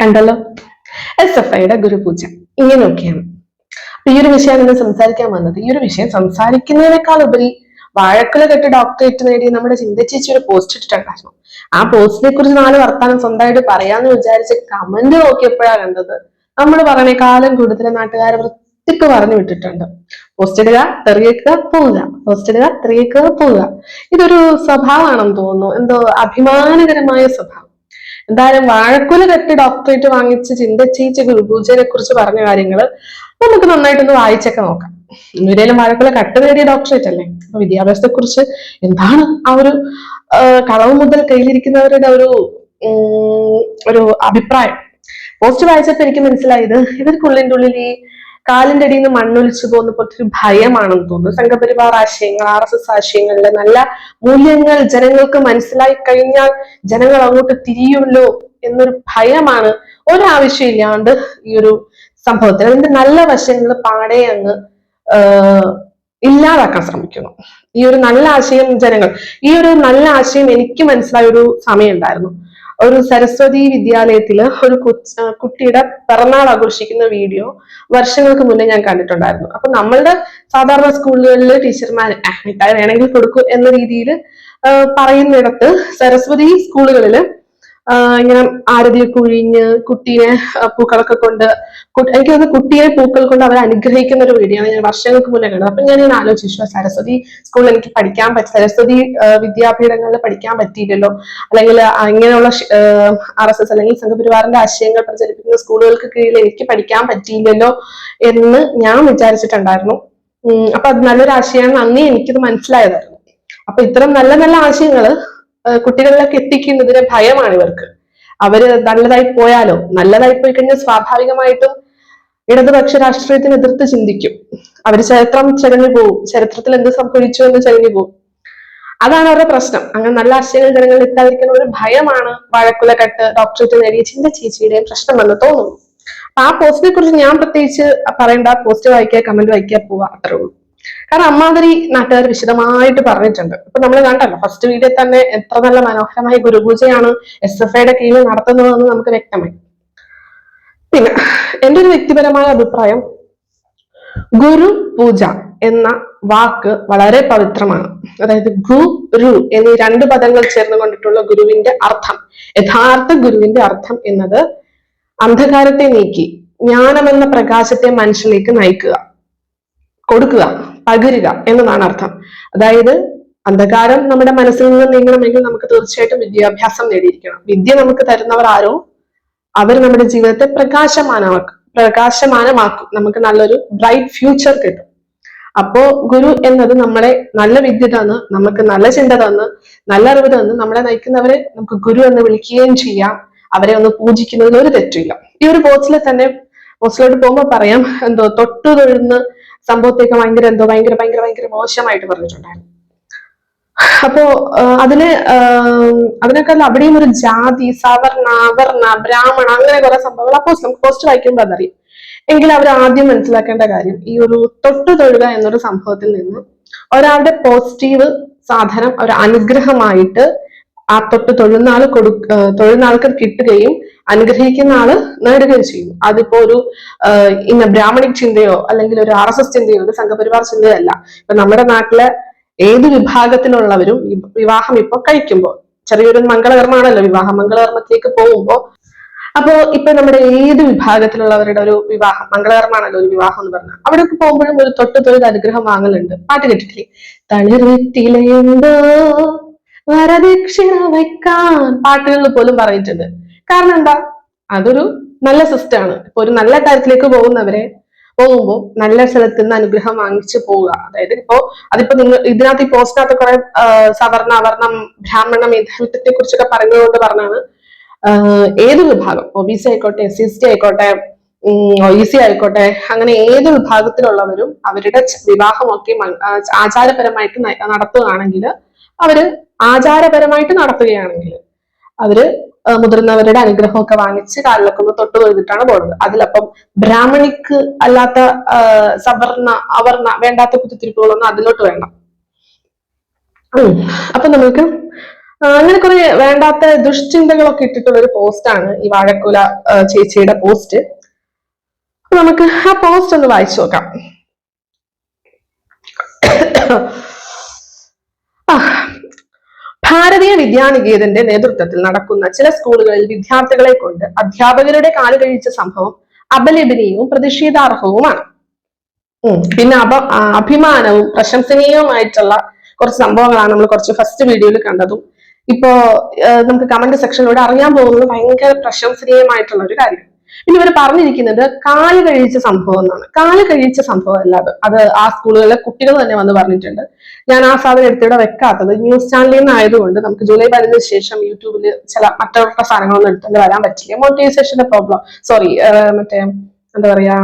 കണ്ടല്ലോ? S F ഐയുടെ ഗുരുപൂജ. ഇങ്ങനെയൊക്കെയാണ് അപ്പൊ ഈ ഒരു വിഷയം ഇന്ന് സംസാരിക്കാൻ വന്നത് ഈ ഒരു വിഷയം സംസാരിക്കുന്നതിനേക്കാൾ ഉപരി വാഴക്കുല കെട്ട് ഡോക്ടറേറ്റ് നേടി നമ്മുടെ ചിന്ത ചേച്ചി ഒരു പോസ്റ്റ് ഇട്ടിട്ടുണ്ടായിരുന്നു. ആ പോസ്റ്റിനെ കുറിച്ച് നാല് വർത്താനം സ്വന്തമായിട്ട് പറയാന്ന് വിചാരിച്ച് കമന്റ് നോക്കിയപ്പോഴാണ് കണ്ടത് നമ്മൾ പറയണേക്കാളും കൂടുതൽ നാട്ടുകാരെ വൃത്തിക്ക് പറഞ്ഞു വിട്ടിട്ടുണ്ട്. പോസ്റ്റ് ഇടുക തെറിയിക്കുക പോവുക. പോസ്റ്റ് ഇടുക തെറിയിക്കുക പോവുക. ഇതൊരു സ്വഭാവമാണെന്ന് തോന്നുന്നു. എന്തോ അഭിമാനകരമായ സ്വഭാവം. എന്തായാലും വാഴക്കുല കെട്ടി ഡോക്ടറേറ്റ് വാങ്ങിച്ച് ചിന്തച്ചേച്ച് ഗുരുപൂജനെ കുറിച്ച് പറഞ്ഞ കാര്യങ്ങൾ നമുക്ക് നന്നായിട്ടൊന്ന് വായിച്ചൊക്കെ നോക്കാം. ഇവരേലും വാഴക്കുല കട്ട് നേടിയ ഡോക്ടറേറ്റ് അല്ലേ? വിദ്യാഭ്യാസത്തെ കുറിച്ച് എന്താണ് ആ ഒരു കളവ് മുതൽ കയ്യിലിരിക്കുന്നവരുടെ ഒരു ഒരു അഭിപ്രായം? പോസ്റ്റ് വായിച്ചപ്പോ എനിക്ക് മനസ്സിലായത് ഇവർക്കുള്ളിന്റെ ഉള്ളിൽ ഈ കാലിന്റെ അടിയിൽ നിന്ന് മണ്ണൊലിച്ചു പോകുന്ന പോലത്തെ ഒരു ഭയമാണെന്ന് തോന്നുന്നു. സംഘപരിവാർ ആശയങ്ങൾ ആർ എസ് എസ് ആശയങ്ങളിലെ നല്ല മൂല്യങ്ങൾ ജനങ്ങൾക്ക് മനസ്സിലായി കഴിഞ്ഞാൽ ജനങ്ങൾ അങ്ങോട്ട് തിരിയുമല്ലോ എന്നൊരു ഭയമാണ് ഒരാവശ്യമില്ലാണ്ട് ഈ ഒരു സംഭവത്തിൽ. അതിന്റെ നല്ല വശങ്ങൾ പാടെ അങ്ങ് ഇല്ലാതാക്കാൻ ശ്രമിക്കുന്നു. ഈ ഒരു നല്ല ആശയം ജനങ്ങൾ ഈ ഒരു നല്ല ആശയം എനിക്ക് മനസ്സിലായ ഒരു സമയം ഉണ്ടായിരുന്നു ഒരു സരസ്വതി വിദ്യാലയത്തിൽ ഒരു കുട്ടിയുടെ പിറന്നാൾ ആഘോഷിക്കുന്ന വീഡിയോ വർഷങ്ങൾക്ക് മുന്നേ ഞാൻ കണ്ടിട്ടുണ്ടായിരുന്നു. അപ്പൊ നമ്മളുടെ സാധാരണ സ്കൂളുകളിൽ ടീച്ചർമാർ മിഠായി വേണമെങ്കിൽ കൊടുക്കൂ എന്ന രീതിയിൽ പറയുന്നിടത്ത് സരസ്വതി സ്കൂളുകളിൽ ആ, ഇങ്ങനെ ആരതിയെ കുഴിഞ്ഞ് കുട്ടിയെ പൂക്കളൊക്കെ കൊണ്ട് എനിക്ക് തോന്നുന്നു കുട്ടിയെ പൂക്കൾ കൊണ്ട് അവരെ അനുഗ്രഹിക്കുന്ന ഒരു വീഡിയോ ഞാൻ വർഷങ്ങൾക്ക് മുന്നേ കണ്ടത് അപ്പൊ ഞാൻ ഇങ്ങനെ ആലോചിച്ചു. സരസ്വതി സ്കൂളിൽ എനിക്ക് പഠിക്കാൻ പറ്റി സരസ്വതി വിദ്യാപീഠങ്ങളിൽ പഠിക്കാൻ പറ്റിയില്ലല്ലോ. അല്ലെങ്കിൽ ഇങ്ങനെയുള്ള ആർ എസ് എസ് അല്ലെങ്കിൽ സംഘപരിവാറിന്റെ ആശയങ്ങൾ പ്രചരിപ്പിക്കുന്ന സ്കൂളുകൾക്ക് കീഴിൽ എനിക്ക് പഠിക്കാൻ പറ്റിയില്ലല്ലോ എന്ന് ഞാൻ വിചാരിച്ചിട്ടുണ്ടായിരുന്നു. അപ്പൊ അത് നല്ലൊരു ആശയമാണ്. അന്നേ എനിക്കിത് മനസ്സിലായതായിരുന്നു. അപ്പൊ ഇത്തരം നല്ല നല്ല ആശയങ്ങൾ കുട്ടികളിലേക്ക് എത്തിക്കുന്നതിന് ഭയമാണ് ഇവർക്ക്. അവർ നല്ലതായി പോയാലോ? നല്ലതായി പോയി കഴിഞ്ഞാൽ സ്വാഭാവികമായിട്ടും ഇടതുപക്ഷ രാഷ്ട്രീയത്തിന് എതിർത്ത് ചിന്തിക്കും. അവർ ചരിത്രം ചെകഞ്ഞു പോകും ചരിത്രത്തിൽ എന്ത് സംഭവിച്ചു എന്ന് ചരിഞ്ഞു പോകും അതാണ് അവരുടെ പ്രശ്നം. അങ്ങനെ നല്ല ആശയങ്ങൾ ജനങ്ങളിൽ എത്താതിരിക്കുന്ന ഒരു ഭയമാണ് വാഴക്കുലക്കെട്ട് ഡോക്ടറേറ്റ് നേടിയ ചിന്ത ചേച്ചിയുടെയും പ്രശ്നമെന്ന് തോന്നുന്നു. അപ്പൊ ആ പോസ്റ്റിനെ കുറിച്ച് ഞാൻ പ്രത്യേകിച്ച് പറയേണ്ട. പോസ്റ്റ് വായിക്കുക കമന്റ് വായിക്കുക പോവുക. അത്രേ ഉള്ളൂ. കാരണം അമ്മാതിരി നാട്ടുകാർ വിശദമായിട്ട് പറഞ്ഞിട്ടുണ്ട്. ഇപ്പൊ നമ്മൾ കണ്ടല്ലോ ഫസ്റ്റ് വീഡിയോ തന്നെ എത്ര നല്ല മനോഹരമായ ഗുരുപൂജയാണ് എസ് എഫ് ഐയുടെ കീഴിൽ നടത്തുന്നതെന്ന് നമുക്ക് വ്യക്തമായി. പിന്നെ എന്റെ ഒരു വ്യക്തിപരമായ അഭിപ്രായം ഗുരു പൂജ എന്ന വാക്ക് വളരെ പവിത്രമാണ്. അതായത് ഗുരു എന്നീ രണ്ട് പദങ്ങൾ ചേർന്ന് കൊണ്ടിട്ടുള്ള ഗുരുവിന്റെ അർത്ഥം യഥാർത്ഥ ഗുരുവിന്റെ അർത്ഥം എന്നത് അന്ധകാരത്തെ നീക്കി ജ്ഞാനമെന്ന പ്രകാശത്തെ മനുഷ്യനിലേക്ക് നയിക്കുക കൊടുക്കുക. പകരുക എന്നതാണ് അർത്ഥം. അതായത് അന്ധകാരം നമ്മുടെ മനസ്സിൽ നിന്ന് നീങ്ങണമെങ്കിൽ നമുക്ക് തീർച്ചയായിട്ടും വിദ്യാഭ്യാസം നേടിയിരിക്കണം. വിദ്യ നമുക്ക് തരുന്നവർ ആരോ? അവർ നമ്മുടെ ജീവിതത്തെ പ്രകാശമാനമാക്കും പ്രകാശമാനമാക്കും. നമുക്ക് നല്ലൊരു ബ്രൈറ്റ് ഫ്യൂച്ചർ കിട്ടും. അപ്പോ ഗുരു എന്നത് നമ്മളെ നല്ല വിദ്യ തന്ന് നമുക്ക് നല്ല ചിന്ത തന്ന് നല്ല അറിവ് തന്ന് നമ്മളെ നയിക്കുന്നവരെ നമുക്ക് ഗുരു എന്ന് വിളിക്കുകയും ചെയ്യാം. അവരെ ഒന്ന് പൂജിക്കുന്നതിൽ ഒരു തെറ്റില്ല ഈ ഒരു ബോസിലെ തന്നെ ബോസിലോട്ട് പോകുമ്പോൾ പറയാം എന്തോ തൊട്ടു തൊഴുന്ന് സംഭവത്തേക്ക് ഭയങ്കര എന്തോ ഭയങ്കര ഭയങ്കര ഭയങ്കര മോശമായിട്ട് പറഞ്ഞിട്ടുണ്ടായിരുന്നു. അപ്പോ അതിന് അതിനൊക്കെ അവിടെയും ഒരു ജാതി സവർണ അവർണ ബ്രാഹ്മണ അങ്ങനെ കുറെ സംഭവങ്ങൾ അപ്പോ പോസ്റ്റ് നമുക്ക് പോസ്റ്റ് വായിക്കുമ്പോൾ അതറിയും. എങ്കിൽ അവർ ആദ്യം മനസ്സിലാക്കേണ്ട കാര്യം ഈ ഒരു തൊട്ടു തൊഴുക എന്നൊരു സംഭവത്തിൽ നിന്ന് ഒരാളുടെ പോസിറ്റീവ് സാധനം ഒരു അനുഗ്രഹമായിട്ട് ആ തൊട്ട് തൊഴുന്നാൾ കൊടു തൊഴുന്നാൾക്ക് തൊഴുന്ന കിട്ടുകയും അനുഗ്രഹിക്കുന്ന ആൾ നേടുകയും ചെയ്യും അതിപ്പോ ഒരു ഇന്ന ബ്രാഹ്മണിക് ചിന്തയോ അല്ലെങ്കിൽ ഒരു ആർ എസ് എസ് ചിന്തയോ ഒരു സംഘപരിവാർ ചിന്തയോ അല്ല ഇപ്പൊ നമ്മുടെ നാട്ടിലെ ഏത് വിഭാഗത്തിലുള്ളവരും വിവാഹം ഇപ്പൊ കഴിക്കുമ്പോൾ ചെറിയൊരു മംഗളകർമ്മമാണല്ലോ വിവാഹം. മംഗളകർമ്മത്തിലേക്ക് പോകുമ്പോൾ അപ്പോ ഇപ്പൊ നമ്മുടെ ഏത് വിഭാഗത്തിലുള്ളവരുടെ ഒരു വിവാഹം മംഗളകർമ്മമാണല്ലോ ഒരു വിവാഹം എന്ന് പറഞ്ഞാൽ അവിടേക്ക് പോകുമ്പോഴും ഒരു തൊട്ട് തൊഴിൽ അനുഗ്രഹം വാങ്ങലുണ്ട്. പാട്ട് കേട്ടിട്ടില്ലേ? തളിർത്തിലെന്തോ വരദക്ഷിണ വയ്ക്കാൻ പാട്ടുകളിൽ പോലും പറഞ്ഞിട്ടുണ്ട്. കാരണം എന്താ? അതൊരു നല്ല സിസ്റ്റമാണ് ഇപ്പൊ ഒരു നല്ല കാര്യത്തിലേക്ക് പോകുന്നവരെ പോകുമ്പോൾ നല്ല സ്ഥലത്ത് നിന്ന് അനുഗ്രഹം വാങ്ങിച്ചു പോവുക. അതായത് ഇപ്പോ അതിപ്പോ നിങ്ങൾ ഇതിനകത്ത് ഈ പോസ്റ്റിനകത്ത് കുറെ സവർണ അവർണം ബ്രാഹ്മണ മേധാവിത്വത്തെ കുറിച്ചൊക്കെ പറഞ്ഞതുകൊണ്ട് പറഞ്ഞാണ്. ഏത് വിഭാഗം? ഒ ബി സി ആയിക്കോട്ടെ എസ് സി എസ് ടി ആയിക്കോട്ടെ ഒ സി ആയിക്കോട്ടെ അങ്ങനെ ഏത് വിഭാഗത്തിലുള്ളവരും അവരുടെ വിവാഹമൊക്കെ ആചാരപരമായിട്ട് നടത്തുകയാണെങ്കിൽ അവർ ആചാരപരമായിട്ട് നടത്തുകയാണെങ്കിൽ അവർ മുതിർന്നവരുടെ അനുഗ്രഹമൊക്കെ വാങ്ങിച്ച് കാലിലൊക്കെ ഒന്ന് തൊട്ട് തൊഴുതിട്ടാണ് പോകുന്നത് അതിലപ്പം ബ്രാഹ്മണിക്ക് അല്ലാത്ത സവർണ അവർണ വേണ്ടാത്ത കുത്തിത്തിരിപ്പുകളൊന്നും അതിലോട്ട് വേണ്ട. അപ്പൊ നമ്മൾക്ക് അങ്ങനെ കുറെ വേണ്ടാത്ത ദുഷ്ചിന്തകളൊക്കെ ഇട്ടിട്ടുള്ള ഒരു പോസ്റ്റാണ് ഈ വാഴക്കുല ചേച്ചിയുടെ പോസ്റ്റ്. നമുക്ക് ആ പോസ്റ്റ് ഒന്ന് വായിച്ചു നോക്കാം. ഭാരതീയ വിദ്യാനികേതന്റെ നേതൃത്വത്തിൽ നടക്കുന്ന ചില സ്കൂളുകളിൽ വിദ്യാർത്ഥികളെ കൊണ്ട് അധ്യാപകരുടെ കാൽ കഴിച്ച സംഭവം അപലപനീയവും പ്രതിഷേധാർഹവുമാണ്. പിന്നെ അപ അഭിമാനവും പ്രശംസനീയവുമായിട്ടുള്ള കുറച്ച് സംഭവങ്ങളാണ് നമ്മൾ കുറച്ച് ഫസ്റ്റ് വീഡിയോയിൽ കണ്ടതും. ഇപ്പോ നമുക്ക് കമന്റ് സെക്ഷനിലൂടെ അറിയാൻ പോകുന്നത് ഭയങ്കര പ്രശംസനീയമായിട്ടുള്ള ഒരു കാര്യം പിന്നെ ഇവർ പറഞ്ഞിരിക്കുന്നത് കാൽ കഴിച്ച സംഭവം എന്നാണ്. കാൽ കഴിച്ച സംഭവം അല്ല അത്. അത് ആ സ്കൂളുകളിലെ കുട്ടികൾ തന്നെ വന്ന് പറഞ്ഞിട്ടുണ്ട്. ഞാൻ ആ സാധനം എടുത്തിവിടെ വെക്കാത്തത് ന്യൂസ് ചാനലിൽ നിന്ന് ആയതുകൊണ്ട് നമുക്ക് ജൂലൈ പതിനഞ്ചിന് ശേഷം യൂട്യൂബിൽ ചില മറ്റുള്ള സാധനങ്ങളൊന്നും എടുത്തുകൊണ്ട് വരാൻ പറ്റില്ല. മോട്ടിവേഷന്റെ പ്രോബ്ലം സോറി മറ്റേ എന്താ പറയാ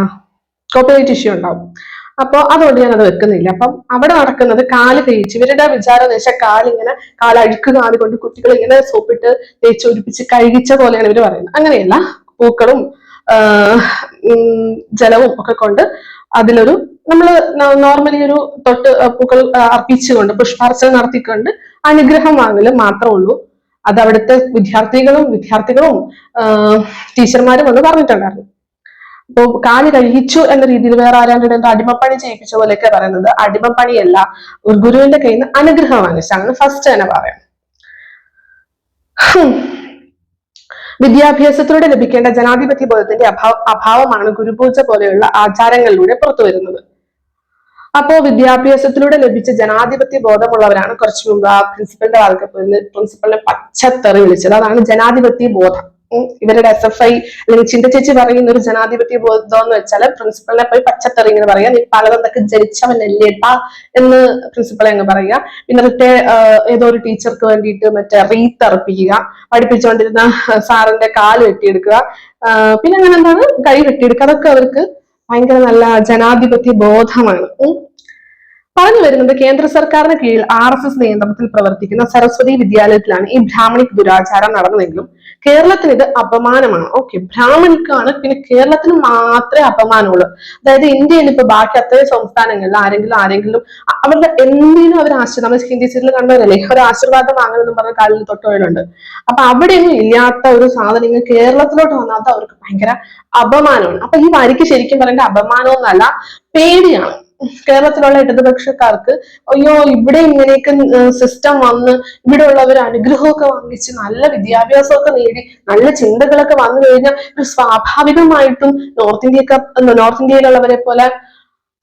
കോപ്പറേറ്റ് ഇഷ്യൂ ഉണ്ടാവും. അപ്പൊ അതുകൊണ്ട് ഞാൻ അത് വെക്കുന്നില്ല. അപ്പം അവിടെ നടക്കുന്നത് കാൽ തേച്ച് ഇവരുടെ വിചാരം എന്ന് വെച്ചാൽ കാലിങ്ങനെ കാലഴുക്ക് കാൽ കൊണ്ട് കുട്ടികൾ ഇങ്ങനെ സോപ്പിട്ട് തേച്ച് ഒലിപ്പിച്ച് കഴുകിച്ച പോലെയാണ് ഇവർ പറയുന്നത്. അങ്ങനെയല്ല. പൂക്കളും ജലവും ഒക്കെ കൊണ്ട് അതിലൊരു നമ്മൾ നോർമലി ഒരു തൊട്ട് പൂക്കൾ അർപ്പിച്ചുകൊണ്ട് പുഷ്പാർച്ചന നടത്തിക്കൊണ്ട് അനുഗ്രഹം വാങ്ങൽ മാത്രമേ ഉള്ളൂ. അത് അവിടുത്തെ വിദ്യാർത്ഥികളും വിദ്യാർത്ഥികളും ടീച്ചർമാരും വന്ന് പറഞ്ഞിട്ടുണ്ടായിരുന്നു. അപ്പോൾ കാൽ കഴിച്ചു എന്ന രീതിയിൽ വേറെ ആരാണ്ട് എന്തോ അടിമപ്പണി ചെയ്യിപ്പിച്ച പോലെയൊക്കെ പറയുന്നത് അടിമപ്പണിയല്ല. ഒരു ഗുരുവിന്റെ കയ്യിൽ നിന്ന് അനുഗ്രഹം വാങ്ങിച്ചാണ് ഫസ്റ്റ് തന്നെ പറയാം. വിദ്യാഭ്യാസത്തിലൂടെ ലഭിക്കേണ്ട ജനാധിപത്യ ബോധത്തിന്റെ അഭാവം അഭാവമാണ് ഗുരുപൂജ പോലെയുള്ള ആചാരങ്ങളിലൂടെ പുറത്തു വരുന്നത് അപ്പോ വിദ്യാഭ്യാസത്തിലൂടെ ലഭിച്ച ജനാധിപത്യ ബോധമുള്ളവരാണ് കുറച്ചു മുമ്പ് ആ പ്രിൻസിപ്പലിന്റെ വാൾക്ക് പ്രിൻസിപ്പലിനെ പച്ചത്തെറി വിളിച്ചത് അതാണ് ജനാധിപത്യ ബോധം. ഇവരുടെ എസ് എഫ് ഐ അല്ലെങ്കിൽ ചിന്ത ചേച്ചി പറയുന്ന ഒരു ജനാധിപത്യ ബോധം എന്ന് വെച്ചാൽ പ്രിൻസിപ്പളിനെ പോയി പച്ചത്തെറി ഇങ്ങനെ പറയാം നീ പലതൊക്കെ ജനിച്ചവനല്ലേട്ടാ എന്ന് പ്രിൻസിപ്പളെ അങ്ങ് പറയുക. പിന്നെ മറ്റേ ഏതോ ഒരു ടീച്ചർക്ക് വേണ്ടിയിട്ട് മറ്റേ റീത്ത് അർപ്പിക്കുക. പഠിപ്പിച്ചുകൊണ്ടിരുന്ന സാറിന്റെ കാൽ വെട്ടിയെടുക്കുക. ആഹ്, പിന്നെ അങ്ങനെ എന്താണ് കൈ വെട്ടിയെടുക്കുക. അതൊക്കെ അവർക്ക് ഭയങ്കര നല്ല ജനാധിപത്യ ബോധമാണ്. പറഞ്ഞു വരുന്നത് കേന്ദ്ര സർക്കാരിന് കീഴിൽ ആർ എസ് എസ് നിയന്ത്രണത്തിൽ പ്രവർത്തിക്കുന്ന സരസ്വതി വിദ്യാലയത്തിലാണ് ഈ ബ്രാഹ്മണിക് ദുരാചാരം നടന്നതെങ്കിലും കേരളത്തിന് ഇത് അപമാനമാണ്. ഓക്കെ ബ്രാഹ്മണിക്കാണ് പിന്നെ കേരളത്തിന് മാത്രമേ അപമാനമുള്ളൂ. അതായത് ഇന്ത്യയിൽ ഇപ്പൊ ബാക്കി അത്രയും സംസ്ഥാനങ്ങളിൽ ആരെങ്കിലും ആരെങ്കിലും അവരുടെ എന്തിനും അവർ ആശ്രയം നമ്മൾ ഹിന്ദി സീരിയൽ കണ്ടവരല്ലേ? ഒരു ആശീർവാദം വാങ്ങണമെന്ന് പറഞ്ഞ കാലിൽ തൊട്ടുപോയിട്ടുണ്ട് അപ്പൊ അവിടെയൊന്നും ഇല്ലാത്ത ഒരു സാധനം ഇങ്ങനെ കേരളത്തിലോട്ട് വന്നാൽ അവർക്ക് ഭയങ്കര അപമാനമാണ്. അപ്പൊ ഈ വരിക്ക് ശരിക്കും പറയേണ്ട അപമാനമൊന്നല്ല പേടിയാണ്. കേരളത്തിലുള്ള ഇടതുപക്ഷക്കാർക്ക് അയ്യോ ഇവിടെ ഇങ്ങനെയൊക്കെ സിസ്റ്റം വന്ന് ഇവിടെ ഉള്ളവർ അനുഗ്രഹമൊക്കെ വാങ്ങിച്ച് നല്ല വിദ്യാഭ്യാസമൊക്കെ നേടി നല്ല ചിന്തകളൊക്കെ വന്നു കഴിഞ്ഞാൽ സ്വാഭാവികമായിട്ടും നോർത്ത് ഇന്ത്യക്കാർ നോർത്ത് ഇന്ത്യയിലുള്ളവരെ പോലെ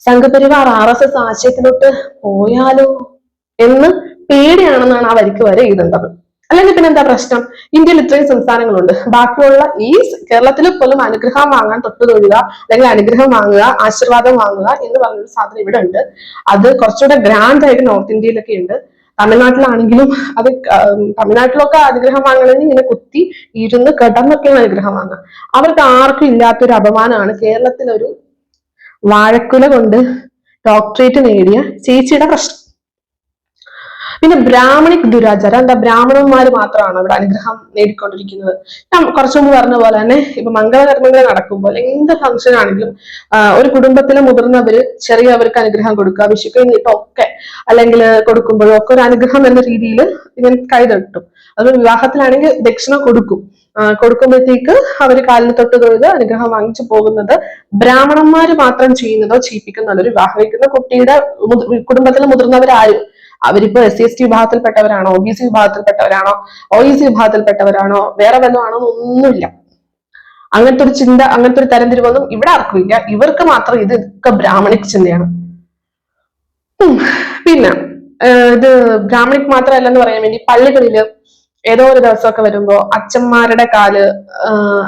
സംഘപരിവാർ ആർ എസ് എസ് ആശയത്തിലോട്ട് പോയാലോ? എന്ന് പേടിയാണെന്നാണ് ആ വരിക്ക് വരെ എഴുതേണ്ടത് അല്ലെങ്കിൽ പിന്നെ എന്താ പ്രശ്നം? ഇന്ത്യയിൽ ഇത്രയും സംസ്ഥാനങ്ങളുണ്ട്. ബാക്കിയുള്ള ഈ കേരളത്തിൽ പോലും അനുഗ്രഹം വാങ്ങാൻ തൊട്ടു തൊഴുക അല്ലെങ്കിൽ അനുഗ്രഹം വാങ്ങുക ആശീർവാദം വാങ്ങുക എന്ന് പറഞ്ഞൊരു സാധനം ഇവിടെ ഉണ്ട് അത് കുറച്ചുകൂടെ ഗ്രാൻഡ് ആയിട്ട് നോർത്ത് ഇന്ത്യയിലൊക്കെ ഉണ്ട്. തമിഴ്നാട്ടിലാണെങ്കിലും അത് തമിഴ്നാട്ടിലൊക്കെ അനുഗ്രഹം വാങ്ങണമെങ്കിൽ ഇങ്ങനെ കുത്തി ഇരുന്ന് കിടന്നൊക്കെയാണ് അനുഗ്രഹം വാങ്ങുക. അവർക്ക് ആർക്കും ഇല്ലാത്തൊരു അപമാനമാണ് കേരളത്തിലൊരു വാഴക്കുല കൊണ്ട് ഡോക്ടറേറ്റ് നേടിയ ചേച്ചിയുടെ പ്രശ്നം. പിന്നെ ബ്രാഹ്മണിക് ദുരാചാരം. എന്താ? ബ്രാഹ്മണന്മാർ മാത്രമാണ് അവിടെ അനുഗ്രഹം നേടിക്കൊണ്ടിരിക്കുന്നത്. ഞാൻ കുറച്ചു മുമ്പ് പറഞ്ഞ പോലെ തന്നെ ഇപ്പൊ മംഗളകർമ്മങ്ങൾ നടക്കുമ്പോൾ എന്ത് ഫംഗ്ഷൻ ആണെങ്കിലും ഒരു കുടുംബത്തിലെ മുതിർന്നവര് ചെറിയവർക്ക് അനുഗ്രഹം കൊടുക്കുക നീട്ടം ഒക്കെ അല്ലെങ്കിൽ കൊടുക്കുമ്പോഴും ഒക്കെ ഒരു അനുഗ്രഹം എന്ന രീതിയിൽ ഇങ്ങനെ കൈതട്ടും അത് വിവാഹത്തിലാണെങ്കിൽ ദക്ഷിണ കൊടുക്കും. കൊടുക്കുമ്പോഴത്തേക്ക് അവർ കാലിൽ തൊട്ട് തൊഴുത് അനുഗ്രഹം വാങ്ങിച്ചു പോകുന്നത് ബ്രാഹ്മണന്മാര് മാത്രം ചെയ്യുന്നതോ ചെയ്യിപ്പിക്കുന്നതോ ഒരു വിവാഹം വയ്ക്കുന്ന കുട്ടിയുടെ കുടുംബത്തിലെ മുതിർന്നവരാരും അവരിപ്പോ എസ് സി എസ് ടി വിഭാഗത്തിൽപ്പെട്ടവരാണോ ഒ ബി സി വിഭാഗത്തിൽപ്പെട്ടവരാണോ ഒ ഇ സി വിഭാഗത്തിൽപ്പെട്ടവരാണോ വേറെ വല്ലതും ആണോ ഒന്നുമില്ല അങ്ങനത്തെ ഒരു ചിന്ത അങ്ങനത്തെ ഒരു തരംതിരിവൊന്നും ഇവിടെ ആർക്കും ഇല്ല. ഇവർക്ക് മാത്രം ഇതൊക്കെ ബ്രാഹ്മണിക് ചിന്തയാണ്. പിന്നെ ഇത് ബ്രാഹ്മണിക് മാത്രമല്ല എന്ന് പറയാൻ വേണ്ടി പള്ളികളിൽ ഏതോ ഒരു ദിവസമൊക്കെ വരുമ്പോ അച്ഛന്മാരുടെ കാൽ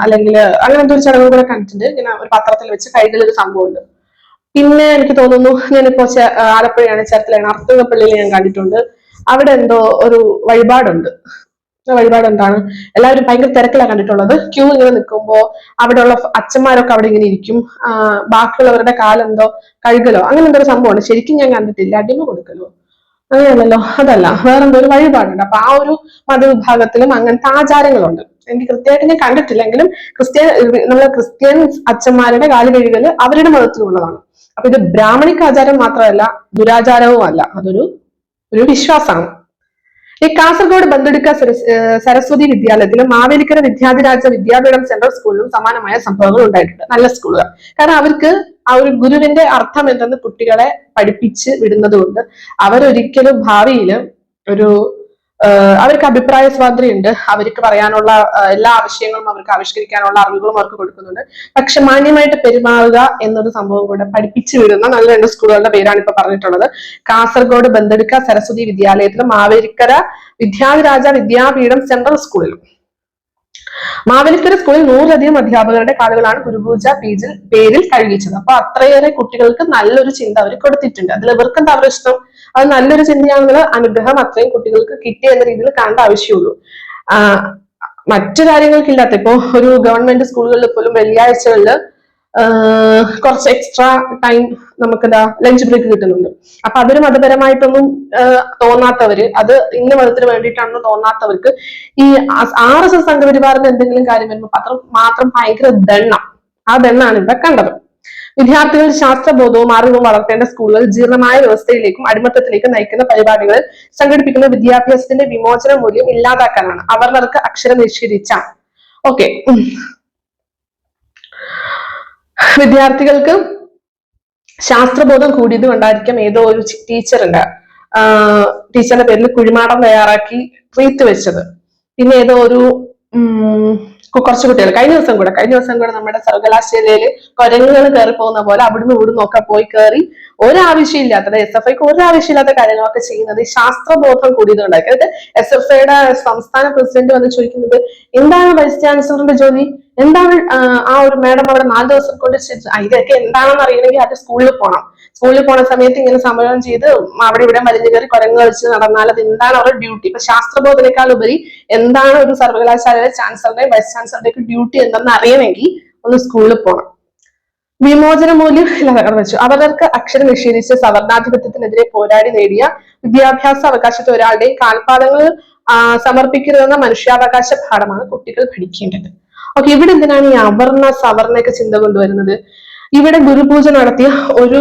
അല്ലെങ്കിൽ അങ്ങനത്തെ ഒരു ചടങ്ങ് കൂടെ കണ്ടിട്ടുണ്ട്. ഇങ്ങനെ ഒരു പത്രത്തിൽ വെച്ച് കൈകളിൽ ഒരു സംഭവമുണ്ട്. പിന്നെ എനിക്ക് തോന്നുന്നു ഞാനിപ്പോ ആലപ്പുഴയാണ് ചേർത്തലയാണ് അർത്തുകപ്പള്ളിയിൽ ഞാൻ കണ്ടിട്ടുണ്ട്. അവിടെ എന്തോ ഒരു വഴിപാടുണ്ട്. വഴിപാട് എന്താണ് എല്ലാവരും ഭയങ്കര തിരക്കിലാണ് കണ്ടിട്ടുള്ളത്. ക്യൂ ഇങ്ങനെ നിൽക്കുമ്പോൾ അവിടെയുള്ള അച്ഛന്മാരൊക്കെ അവിടെ ഇങ്ങനെ ഇരിക്കും. ബാക്കിയുള്ളവരുടെ കാലെന്തോ കഴുകലോ അങ്ങനെ എന്തോ സംഭവമാണ് ശരിക്കും ഞാൻ കണ്ടിട്ടില്ല. അടിമ കൊടുക്കലോ? അങ്ങനെയല്ലല്ലോ അതല്ല വേറെന്തോ ഒരു വഴിപാടുണ്ട്. അപ്പൊ ആ ഒരു മതവിഭാഗത്തിലും അങ്ങനത്തെ ആചാരങ്ങളുണ്ട്. എനിക്ക് കൃത്യമായിട്ട് ഞാൻ കണ്ടിട്ടില്ലെങ്കിലും ക്രിസ്ത്യൻ നമ്മളെ ക്രിസ്ത്യൻ അച്ഛന്മാരുടെ കാലി കഴുകൽ അവരുടെ മതത്തിലുള്ളതാണ്. അപ്പൊ ഇത് ബ്രാഹ്മണിക ആചാരം മാത്രമല്ല ദുരാചാരവും അല്ല. അതൊരു ഒരു വിശ്വാസമാണ്. ഈ കാസർഗോഡ് ബന്ധുടുക്ക സരസ്വതി വിദ്യാലയത്തിലും മാവേലിക്കര വിദ്യാധിരാജ വിദ്യാപീഠം സെൻട്രൽ സ്കൂളിലും സമാനമായ സംഭവങ്ങൾ ഉണ്ടായിട്ടുണ്ട്. നല്ല സ്കൂളുകൾ കാരണം അവർക്ക് ആ ഒരു ഗുരുവിന്റെ അർത്ഥം എന്തെന്ന് കുട്ടികളെ പഠിപ്പിച്ച് വിടുന്നത് കൊണ്ട് അവരൊരിക്കലും ഭാവിയിൽ ഒരു അവർക്ക് അഭിപ്രായ സ്വാതന്ത്ര്യം ഉണ്ട് അവർക്ക് പറയാനുള്ള എല്ലാ ആവശ്യങ്ങളും അവർക്ക് ആവിഷ്കരിക്കാനുള്ള അറിവുകളും അവർക്ക് കൊടുക്കുന്നുണ്ട്. പക്ഷെ മാന്യമായിട്ട് പെരുമാറുക എന്നൊരു സംഭവം കൂടെ പഠിപ്പിച്ചു വിടുന്ന നല്ല രണ്ട് സ്കൂളുകളുടെ പേരാണ് ഇപ്പൊ പറഞ്ഞിട്ടുള്ളത്. കാസർഗോഡ് ബന്തെടുക്ക സരസ്വതി വിദ്യാലയത്തിലും മാവേലിക്കര വിദ്യാധിരാജ വിദ്യാപീഠം സെൻട്രൽ സ്കൂളിലും. മാവേലിക്കര സ്കൂളിൽ നൂറിലധികം അധ്യാപകരുടെ കാലുകളാണ് ഗുരുപൂജ പേജിൽ പേരിൽ കഴുകിച്ചത്. അപ്പൊ അത്രയേറെ കുട്ടികൾക്ക് നല്ലൊരു ചിന്ത അവർ കൊടുത്തിട്ടുണ്ട്. അതിൽ ഇവർക്ക് എന്താ ഇഷ്ടം അത് നല്ലൊരു ചിന്തയാണെന്നുള്ള അനുഗ്രഹം അത്രയും കുട്ടികൾക്ക് കിട്ടി എന്ന രീതിയിൽ കാണേണ്ട ആവശ്യമുള്ളൂ. മറ്റു കാര്യങ്ങൾക്കില്ലാത്ത ഇപ്പോ ഒരു ഗവൺമെന്റ് സ്കൂളുകളിൽ പോലും വെള്ളിയാഴ്ചകളിൽ കുറച്ച് എക്സ്ട്രാ ടൈം നമുക്കെന്താ ലഞ്ച് ബ്രേക്ക് കിട്ടുന്നുണ്ട്. അപ്പൊ അതൊരു മതപരമായിട്ടൊന്നും തോന്നാത്തവര് അത് ഇന്ന മതത്തിന് വേണ്ടിയിട്ടാണെന്ന് തോന്നാത്തവർക്ക് ഈ ആർ എസ് എസ് സംഘപരിവാറിന് എന്തെങ്കിലും കാര്യം വരുമ്പോൾ മാത്രം മാത്രം ഭയങ്കര ദണ്ണം. ആ ദണ്ണാണ് ഇവിടെ കണ്ടത്. വിദ്യാർത്ഥികൾ ശാസ്ത്രബോധവും അറിവും വളർത്തേണ്ട സ്കൂളുകൾ ജീർണമായ വ്യവസ്ഥയിലേക്കും അടിമത്തത്തിലേക്കും നയിക്കുന്ന പരിപാടികൾ സംഘടിപ്പിക്കുന്ന വിദ്യാഭ്യാസത്തിന്റെ വിമോചന മൂല്യം ഇല്ലാതാക്കാനാണ്. അവർ അവർണർക്ക് അക്ഷരം നിഷേധിച്ച ഓക്കെ. വിദ്യാർത്ഥികൾക്ക് ശാസ്ത്രബോധം കൂടിയത് കൊണ്ടായിരിക്കും ഏതോ ഒരു ടീച്ചറിന്റെ ടീച്ചറിന്റെ പേരിൽ കുഴിമാടം തയ്യാറാക്കി ട്രീറ്റ് വെച്ചത്. പിന്നെ ഏതോ ഒരു കുറച്ച് കുട്ടികൾ. കഴിഞ്ഞ ദിവസം കൂടെ കഴിഞ്ഞ ദിവസം കൂടെ നമ്മുടെ സർവകലാശാലയിൽ കുരങ്ങുകൾ കയറി പോകുന്ന പോലെ അവിടുന്ന് ഇവിടുന്ന് ഒക്കെ പോയി കയറി ഒരാവശ്യമില്ലാത്ത എസ് എഫ് ഐക്ക് ഒരാവശ്യമില്ലാത്ത കാര്യങ്ങളൊക്കെ ചെയ്യുന്നത് ഈ ശാസ്ത്രബോധം കൂടിയത് കൊണ്ടായിരിക്കും അതായത് എസ് എഫ് ഐയുടെ സംസ്ഥാന പ്രസിഡന്റ് വന്ന് ചോദിക്കുന്നത് എന്താണ് വൈസ് ചാൻസലറിന്റെ ജോലി? എന്താണ് ആ, ആ ഒരു മാഡം അവിടെ നാല് ദിവസം കൊണ്ട് ഇതൊക്കെ എന്താണെന്ന് അറിയണമെങ്കിൽ അത് സ്കൂളിൽ പോകണം സ്കൂളിൽ പോണ സമയത്ത് ഇങ്ങനെ സമരം ചെയ്ത് അവിടെ ഇവിടെ വലിഞ്ഞു കയറി കുരങ്ങ് കളിച്ച് നടന്നാൽ അത് എന്താണ് അവരുടെ ഡ്യൂട്ടി ഇപ്പൊ ശാസ്ത്രബോധനേക്കാൾ ഉപരി എന്താണ് ഒരു സർവകലാശാലയിലെ ചാൻസലറുടെയും വൈസ് ചാൻസലറുടെയും ഡ്യൂട്ടി എന്താണെന്ന് അറിയണമെങ്കിൽ ഒന്ന് സ്കൂളിൽ പോകണം വിമോചന മൂല്യം നിലനിർവഹിച്ചു അവർക്ക് അക്ഷരം നിഷേധിച്ച് സവർണാധിപത്യത്തിനെതിരെ പോരാടി നേടിയ വിദ്യാഭ്യാസ അവകാശത്തെ ഒരാളുടെയും കാൽപാദങ്ങൾ സമർപ്പിക്കരുതെന്ന മനുഷ്യാവകാശ പാഠമാണ് കുട്ടികൾ പഠിക്കേണ്ടത്. ഓക്കെ ഇവിടെ എന്തിനാണ് ഈ അവർണ സവർണയൊക്കെ ചിന്ത കൊണ്ടുവരുന്നത്? ഇവിടെ ഗുരുപൂജ നടത്തിയ ഒരു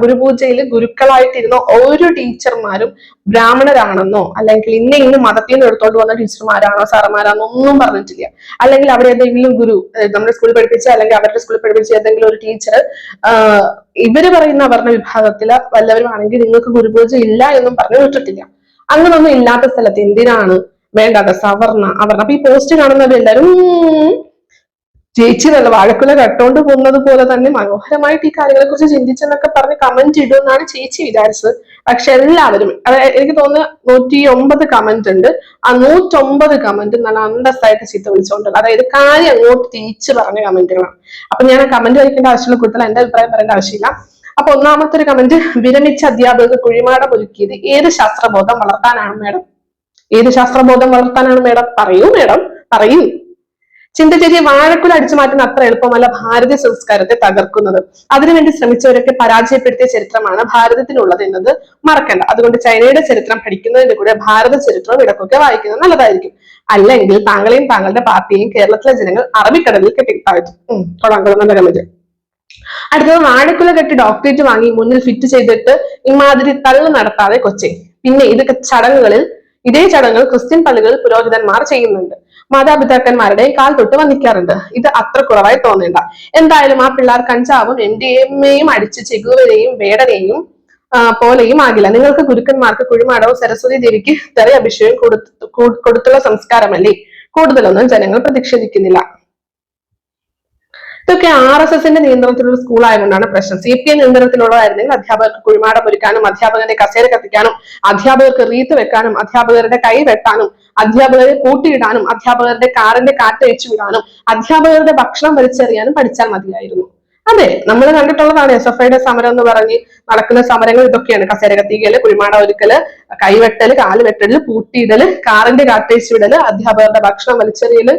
ഗുരുപൂജയിൽ ഗുരുക്കളായിട്ടിരുന്ന ഓരോ ടീച്ചർമാരും ബ്രാഹ്മണരാണെന്നോ അല്ലെങ്കിൽ ഇന്ന ഇന്ന് മതത്തിൽ നിന്ന് എടുത്തോണ്ട് വന്ന ടീച്ചർമാരാണോ സാറന്മാരാണോ ഒന്നും പറഞ്ഞിട്ടില്ല. അല്ലെങ്കിൽ അവിടെ ഏതെങ്കിലും ഗുരു നമ്മുടെ സ്കൂളിൽ പഠിപ്പിച്ച അല്ലെങ്കിൽ അവരുടെ സ്കൂളിൽ പഠിപ്പിച്ച ഏതെങ്കിലും ഒരു ടീച്ചർ ഇവർ പറയുന്ന അവരുടെ വിഭാഗത്തിൽ വല്ലവരുമാണെങ്കിൽ നിങ്ങൾക്ക് ഗുരുപൂജ ഇല്ല എന്നും പറഞ്ഞു വിട്ടിട്ടില്ല. അങ്ങനൊന്നും ഇല്ലാത്ത സ്ഥലത്ത് എന്തിനാണ് വേണ്ടത്? സവർണ അവർണ അപ്പൊ ഈ പോസ്റ്റ് കാണുന്നവരെല്ലാരും "ഉം, ചേച്ചി നല്ല വാഴക്കുല കട്ടോണ്ട് പോകുന്നത് പോലെ തന്നെ മനോഹരമായിട്ട് ഈ കാര്യങ്ങളെ കുറിച്ച് ചിന്തിച്ചെന്നൊക്കെ പറഞ്ഞ് കമന്റ് ഇടുമെന്നാണ് ചേച്ചി വിചാരിച്ചത്. പക്ഷെ എല്ലാവരും എനിക്ക് തോന്നുന്നു നൂറ്റി ഒമ്പത് കമന്റ് ഉണ്ട്. ആ നൂറ്റൊമ്പത് കമന്റ് നല്ല അന്തസ്സായിട്ട് ചീത്ത വിളിച്ചുകൊണ്ട് അതായത് കാര്യം അങ്ങോട്ട് തിരിച്ചു പറഞ്ഞ കമന്റുകളാണ് അപ്പൊ ഞാൻ കമന്റ് വായിക്കേണ്ട ആവശ്യമുള്ള കൂടുതൽ എന്റെ അഭിപ്രായം പറയേണ്ട ആവശ്യമില്ല. അപ്പൊ ഒന്നാമത്തെ ഒരു കമന്റ് വിരമിച്ച അധ്യാപകർക്ക് കുഴിമാടം ഒരുക്കിയത് ഏത് ശാസ്ത്രബോധം വളർത്താനാണ് മേഡം ഏത് ശാസ്ത്രബോധം വളർത്താനാണ് മേഡം പറയൂ മേഡം പറയൂ. ചിന്തചേരിയെ വാഴക്കുല അടിച്ചു മാറ്റുന്ന അത്ര എളുപ്പമല്ല ഭാരതീയ സംസ്കാരത്തെ തകർക്കുന്നത്. അതിനുവേണ്ടി ശ്രമിച്ചവരൊക്കെ പരാജയപ്പെടുത്തിയ ചരിത്രമാണ് ഭാരതത്തിനുള്ളത് എന്നത് മറക്കണ്ട. അതുകൊണ്ട് ചൈനയുടെ ചരിത്രം പഠിക്കുന്നതിന്റെ കൂടെ ഭാരത ചരിത്രവും ഇടക്കൊക്കെ വായിക്കുന്നത് നല്ലതായിരിക്കും. അല്ലെങ്കിൽ താങ്കളെയും താങ്കളുടെ പാർട്ടിയെയും കേരളത്തിലെ ജനങ്ങൾ അറബിക്കടലിൽ കെട്ടിത്താഴ്ത്തും നല്ല അടുത്തത് വാഴക്കുല കെട്ടി ഡോക്ടറേറ്റ് വാങ്ങി മുന്നിൽ ഫിറ്റ് ചെയ്തിട്ട് ഇമാതിരി തള്ളു നടത്താതെ കൊച്ചെ. പിന്നെ ഇതൊക്കെ ചടങ്ങുകളിൽ ഇതേ ചടങ്ങുകൾ ക്രിസ്ത്യൻ പള്ളികളിൽ പുരോഹിതന്മാർ ചെയ്യുന്നുണ്ട്. മാതാപിതാക്കന്മാരുടെ കാൽ തൊട്ട് വന്നിക്കാറുണ്ട് ഇത് അത്ര കുറവായി തോന്നേണ്ട. എന്തായാലും ആ പിള്ളേർ കഞ്ചാവും എം ഡി അടിച്ച് ചെകുവനെയും വേടനെയും പോലെയും ആകില്ല. നിങ്ങൾക്ക് ഗുരുക്കന്മാർക്ക് കുഴിമാടവും സരസ്വതി ദേവിക്ക് തെറി അഭിഷേകം കൊടുത്തുള്ള സംസ്കാരമല്ലേ? കൂടുതലൊന്നും ജനങ്ങൾ പ്രതിഷേധിക്കുന്നില്ല ഇതൊക്കെ ആർ എസ് എസിന്റെ നിയന്ത്രണത്തിലുള്ള സ്കൂൾ ആയതുകൊണ്ടാണ് പ്രശ്നം. സി പി എം നിയന്ത്രണത്തിലുള്ളതായിരുന്നെങ്കിൽ അധ്യാപകർക്ക് കുഴിമാടം ഒരുക്കാനും അധ്യാപകന്റെ കസേര കത്തിക്കാനും അധ്യാപകർക്ക് റീത്ത് വെക്കാനും അധ്യാപകരുടെ കൈ വെട്ടാനും അധ്യാപകരെ കൂട്ടിയിടാനും അധ്യാപകരുടെ കാറിന്റെ കാറ്റ് അയച്ചു വിടാനും അധ്യാപകരുടെ ഭക്ഷണം വലിച്ചെറിയാനും പഠിച്ചാൽ മതിയായിരുന്നു. അതെ നമ്മൾ കണ്ടിട്ടുള്ളതാണ് എസ് എഫ് ഐയുടെ സമരം എന്ന് പറഞ്ഞ് നടക്കുന്ന സമരങ്ങൾ ഇതൊക്കെയാണ്. കസേര കത്തിക്കൽ കുഴിമാട ഒരുക്കൽ കൈവെട്ടൽ കാൽ വെട്ടൽ കാറിന്റെ കാറ്റഴിച്ചു വിടൽ അധ്യാപകരുടെ ഭക്ഷണം വലിച്ചെറിയൽ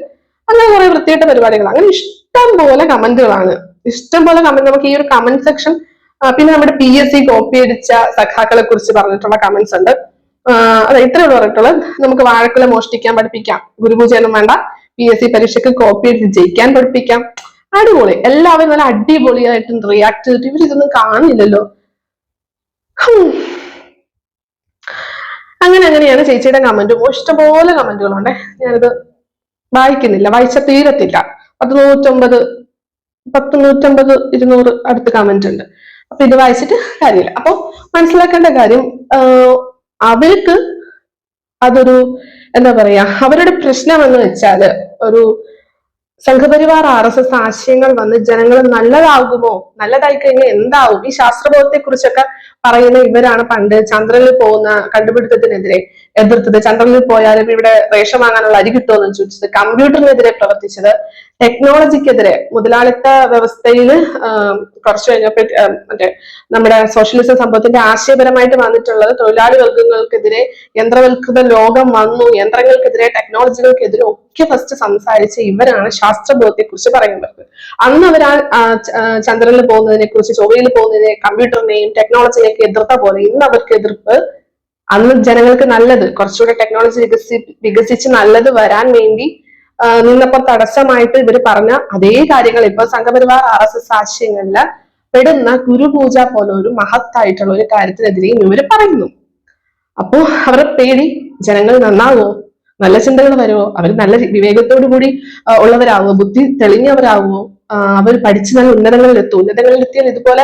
അങ്ങനെ കുറെ വൃത്തിയായിട്ട പരിപാടികൾ. അങ്ങനെ ഇഷ്ടം പോലെ കമന്റുകളാണ്. ഇഷ്ടം പോലെ കമന്റ് നമുക്ക് ഈ ഒരു കമന്റ് സെക്ഷൻ പിന്നെ നമ്മുടെ പി എസ് സി കോപ്പി അടിച്ച സഖാക്കളെ കുറിച്ച് പറഞ്ഞിട്ടുള്ള കമന്റ്സ് ഉണ്ട്. അതെ ഇത്രേ ഉള്ളൂ പറഞ്ഞിട്ടുള്ളത്. നമുക്ക് വാഴക്കുല മോഷ്ടിക്കാൻ പഠിപ്പിക്കാം. ഗുരുപൂജയൊന്നും വേണ്ട. പി എസ് സി പരീക്ഷയ്ക്ക് കോപ്പി അടിച്ച് ജയിക്കാൻ പഠിപ്പിക്കാം. അടിപൊളി. എല്ലാവരും നല്ല അടിപൊളിയായിട്ടും റിയാക്ട് ചെയ്തിട്ട് ഇവർ ഇതൊന്നും കാണില്ലല്ലോ. അങ്ങനെ അങ്ങനെയാണ് ചേച്ചിയുടെ കമന്റും ഇഷ്ടംപോലെ കമന്റുകളുണ്ട് ഞാനിത് വായിക്കുന്നില്ല വായിച്ച തീരത്തില്ല. പത്ത് നൂറ്റമ്പത് പത്ത് നൂറ്റമ്പത് ഇരുന്നൂറ് അടുത്ത് കമന്റ് ഉണ്ട്. അപ്പൊ ഇത് വായിച്ചിട്ട് കാര്യമില്ല. അപ്പൊ മനസ്സിലാക്കേണ്ട കാര്യം അവർക്ക് അതൊരു എന്താ പറയാ അവരുടെ പ്രശ്നം എന്ന് വെച്ചാൽ ഒരു സംഘപരിവാർ ആർ എസ് എസ് ആശയങ്ങൾ വന്ന് ജനങ്ങൾ നല്ലതാകുമോ നല്ലതായി കഴിഞ്ഞാൽ എന്താവും? ഈ ശാസ്ത്രബോധത്തെ കുറിച്ചൊക്കെ പറയുന്ന ഇവരാണ് പണ്ട് ചന്ദ്രനിൽ പോകുന്ന കണ്ടുപിടുത്തത്തിനെതിരെ. എതിർത്തത്. ചന്ദ്രനിൽ പോയാലും ഇവിടെ റേഷൻ വാങ്ങാനുള്ള അരി കിട്ടുമെന്ന് ചോദിച്ചത്. കമ്പ്യൂട്ടറിനെതിരെ പ്രവർത്തിച്ചത് ടെക്നോളജിക്കെതിരെ. മുതലാളിത്ത വ്യവസ്ഥയിൽ കുറച്ചു കഴിഞ്ഞപ്പോൾ മറ്റേ നമ്മുടെ സോഷ്യലിസം സംഭവത്തിന്റെ ആശയപരമായിട്ട് വന്നിട്ടുള്ളത് തൊഴിലാളി വർഗങ്ങൾക്കെതിരെ യന്ത്രവൽകൃത ലോകം വന്നു യന്ത്രങ്ങൾക്കെതിരെ ടെക്നോളജികൾക്കെതിരെ ഒക്കെ ഫസ്റ്റ് സംസാരിച്ച ഇവരാണ് ശാസ്ത്രബോധത്തെ കുറിച്ച് പറയുന്നത്. അന്ന് അവർ ചന്ദ്രനിൽ പോകുന്നതിനെ കുറിച്ച് ചൊവ്വയിൽ പോകുന്നതിനെ കമ്പ്യൂട്ടറിനെയും ടെക്നോളജിനെയൊക്കെ എതിർത്ത പോലെ ഇന്ന് അവർക്ക് എതിർപ്പ് അന്ന് ജനങ്ങൾക്ക് നല്ലത് കുറച്ചുകൂടെ ടെക്നോളജി വികസി വികസിച്ച് നല്ലത് വരാൻ വേണ്ടി നിന്നപ്പോൾ തടസ്സമായിട്ട് ഇവർ പറഞ്ഞ അതേ കാര്യങ്ങൾ. ഇപ്പൊ സംഘപരിവാർ ആർ എസ് എസ് ആശയങ്ങളിൽ പെടുന്ന ഗുരുപൂജ പോലെ ഒരു മഹത്തായിട്ടുള്ള ഒരു കാര്യത്തിനെതിരെയും ഇവർ പറയുന്നു. അപ്പോ അവരുടെ പേടി ജനങ്ങൾ നന്നാവോ? നല്ല ചിന്തകൾ വരുമോ അവർ നല്ല വിവേകത്തോടു കൂടി ഉള്ളവരാവോ? ബുദ്ധി തെളിഞ്ഞവരാവോ? അവർ പഠിച്ച് നല്ല ഉന്നതങ്ങളിൽ എത്തിയാൽ ഇതുപോലെ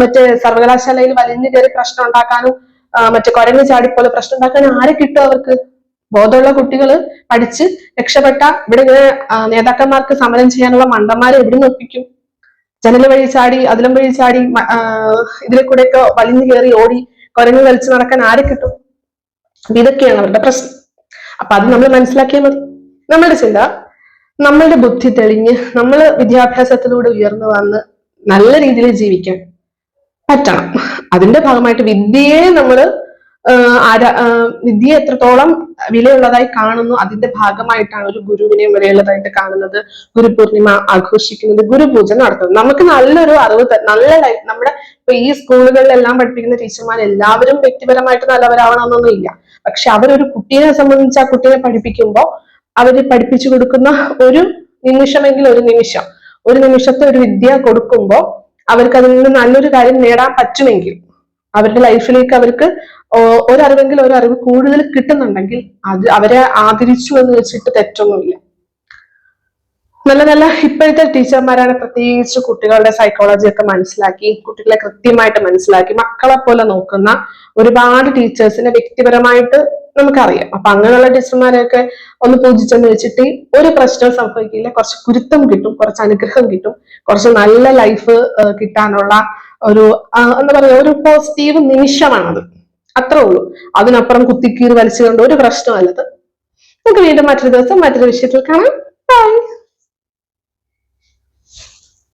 മറ്റേ സർവകലാശാലയിൽ വലിഞ്ഞു കയറി പ്രശ്നം ഉണ്ടാക്കാനും മറ്റേ കുരങ്ങ് ചാടിപ്പോലെ പ്രശ്നം ഉണ്ടാക്കാൻ ആരെ കിട്ടും അവർക്ക്? ബോധമുള്ള കുട്ടികൾ പഠിച്ച് രക്ഷപ്പെട്ട ഇവിടെ ഇങ്ങനെ നേതാക്കന്മാർക്ക് സമരം ചെയ്യാനുള്ള മണ്ടന്മാരെ എവിടെ നിന്ന് ഒപ്പിക്കും? ജനൽ വഴി ചാടി അതിലും വഴി ചാടി ഇതിലെ കൂടെ ഇതിലെ കൂടെയൊക്കെ വലിഞ്ഞു കയറി ഓടി കുരങ്ങ് കളിച്ച് നടക്കാൻ ആരെ കിട്ടും? ഇതൊക്കെയാണ് അവരുടെ പ്രശ്നം. അപ്പൊ അത് നമ്മൾ മനസ്സിലാക്കിയാൽ മതി. നമ്മളുടെ ചിന്ത നമ്മളുടെ ബുദ്ധി തെളിഞ്ഞ് നമ്മൾ വിദ്യാഭ്യാസത്തിലൂടെ ഉയർന്നു വന്ന് നല്ല രീതിയിൽ ജീവിക്കാൻ. പറ്റണം. അതിന്റെ ഭാഗമായിട്ട് വിദ്യയെ നമ്മൾ ആരാ വിദ്യ എത്രത്തോളം വിലയുള്ളതായി കാണുന്നു അതിന്റെ ഭാഗമായിട്ടാണ് ഒരു ഗുരുവിനെ വിലയുള്ളതായിട്ട് കാണുന്നത്. ഗുരുപൂർണിമ ആഘോഷിക്കുന്നത് ഗുരുപൂജ നടത്തുന്നത്. നമുക്ക് നല്ലൊരു അറിവ് നല്ല ലൈഫ് നമ്മുടെ ഇപ്പൊ ഈ സ്കൂളുകളിലെല്ലാം പഠിപ്പിക്കുന്ന ടീച്ചർമാർ എല്ലാവരും വ്യക്തിപരമായിട്ട് നല്ലവരാവണമെന്നൊന്നും ഇല്ല. പക്ഷെ അവരൊരു കുട്ടീനെ സംബന്ധിച്ച് ആ കുട്ടിയെ പഠിപ്പിക്കുമ്പോൾ അവർ പഠിപ്പിച്ചു കൊടുക്കുന്ന ഒരു നിമിഷമെങ്കിൽ ഒരു നിമിഷം. ഒരു നിമിഷത്തെ ഒരു വിദ്യ കൊടുക്കുമ്പോൾ അവർക്ക് അതിൽ നിന്ന് നല്ലൊരു കാര്യം നേടാൻ പറ്റുമെങ്കിൽ അവരുടെ ലൈഫിലേക്ക് അവർക്ക് ഒരറിവെങ്കിൽ ഒരു അറിവ് കൂടുതൽ കിട്ടുന്നുണ്ടെങ്കിൽ അത് അവരെ ആദരിച്ചു എന്ന് വെച്ചിട്ട് തെറ്റൊന്നുമില്ല. നല്ല നല്ല ഇപ്പോഴത്തെ ടീച്ചർമാരാണ് പ്രത്യേകിച്ച് കുട്ടികളുടെ സൈക്കോളജി ഒക്കെ മനസ്സിലാക്കി കുട്ടികളെ കൃത്യമായിട്ട് മനസ്സിലാക്കി മക്കളെ പോലെ നോക്കുന്ന ഒരുപാട് ടീച്ചേഴ്സിനെ വ്യക്തിപരമായിട്ട് നമുക്കറിയാം. അപ്പൊ അങ്ങനെയുള്ള ടീച്ചർമാരെയൊക്കെ ഒന്ന് പൂജിച്ചെന്ന് വെച്ചിട്ട് ഒരു പ്രശ്നവും സംഭവിക്കില്ല. കുറച്ച് കുരുത്തം കിട്ടും കുറച്ച് അനുഗ്രഹം കിട്ടും. കുറച്ച് നല്ല ലൈഫ് കിട്ടാനുള്ള ഒരു എന്താ പറയുക ഒരു പോസിറ്റീവ് നിമിഷമാണത്. അത്രേ ഉള്ളൂ. അതിനപ്പുറം കുത്തിക്കീറി വലിച്ചുകൊണ്ട് ഒരു പ്രശ്നമല്ലത് നമുക്ക് വീണ്ടും മറ്റൊരു ദിവസം മറ്റൊരു വിഷയത്തിൽ കാണാം. ബൈ